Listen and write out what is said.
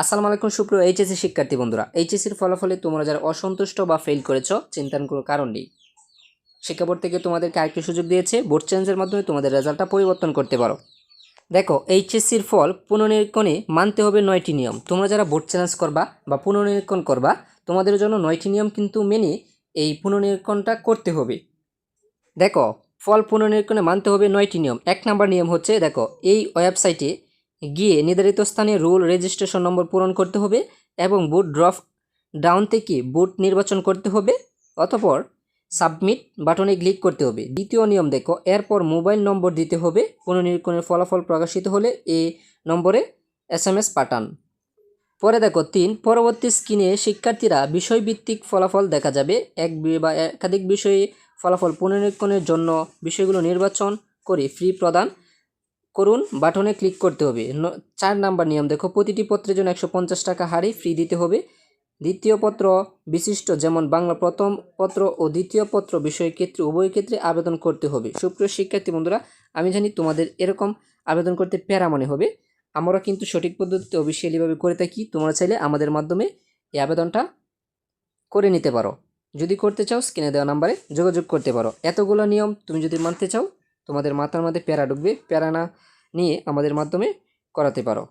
আসসালামু আলাইকুম সুপ্রিয় এইচএসসি শিক্ষার্থী বন্ধুরা, এইচএসসির ফলাফলে তোমরা যারা অসন্তুষ্ট বা ফেল করেছ, চিন্তার কোনো কারণ নেই। শিক্ষা বোর্ড থেকে তোমাদেরকে আরেকটি সুযোগ দিয়েছে, বোর্ড চেঞ্জের মাধ্যমে তোমাদের রেজাল্টটা পরিবর্তন করতে পারো। দেখো, এইচএসসির ফল পুনর্নিরীক্ষণে মানতে হবে নয়টি নিয়ম। তোমরা যারা বোর্ড চ্যালেঞ্জ করবা বা পুনর্নিরীক্ষণ করবা, তোমাদের জন্য নয়টি নিয়ম কিন্তু মেনে এই পুনর্নিরীক্ষণটা করতে হবে। দেখো, ফল পুনর্নিরীক্ষণে মানতে হবে নয়টি নিয়ম। এক নাম্বার নিয়ম হচ্ছে, দেখো, এই ওয়েবসাইটে গিয়ে নির্ধারিত স্থানে রুল রেজিস্ট্রেশন নম্বর পূরণ করতে হবে এবং বুট ড্রপ ডাউন থেকে বুট নির্বাচন করতে হবে অতপর সাবমিট বাটনে ক্লিক করতে হবে। দ্বিতীয় নিয়ম দেখো, এরপর মোবাইল নম্বর দিতে হবে। পুনর্নিরীক্ষণের ফলাফল প্রকাশিত হলে এই নম্বরে এস এম এস পাঠান। পরে দেখো, তিন, পরবর্তী স্ক্রিনে শিক্ষার্থীরা বিষয়ভিত্তিক ফলাফল দেখা যাবে। এক বা একাধিক বিষয়ে ফলাফল পুনর্নিরীক্ষণের জন্য বিষয়গুলো নির্বাচন করে ফ্রি প্রদান করুন, বাটনে ক্লিক করতে হবে। চার নাম্বার নিয়ম দেখো, প্রতিটি পত্রের জন্য একশো পঞ্চাশ টাকা হারে ফ্রি দিতে হবে। দ্বিতীয় পত্র বিশিষ্ট, যেমন বাংলা প্রথম পত্র ও দ্বিতীয় পত্র বিষয় ক্ষেত্রে, উভয় ক্ষেত্রে আবেদন করতে হবে। সুপ্রিয় শিক্ষার্থী বন্ধুরা, আমি জানি তোমাদের এরকম আবেদন করতে প্যারা মনে হবে। আমরা কিন্তু সঠিক পদ্ধতিতে অফিসিয়ালিভাবে করে থাকি। তোমরা চাইলে আমাদের মাধ্যমে এই আবেদনটা করে নিতে পারো। যদি করতে চাও, স্ক্রিনে দেওয়া নাম্বারে যোগাযোগ করতে পারো। এতগুলো নিয়ম তুমি যদি মানতে চাও, তোমাদের মাথার মধ্যে প্যারা ঢুকবে। প্যারা না নিয়ে আমাদের মাধ্যমে করাতে পারো।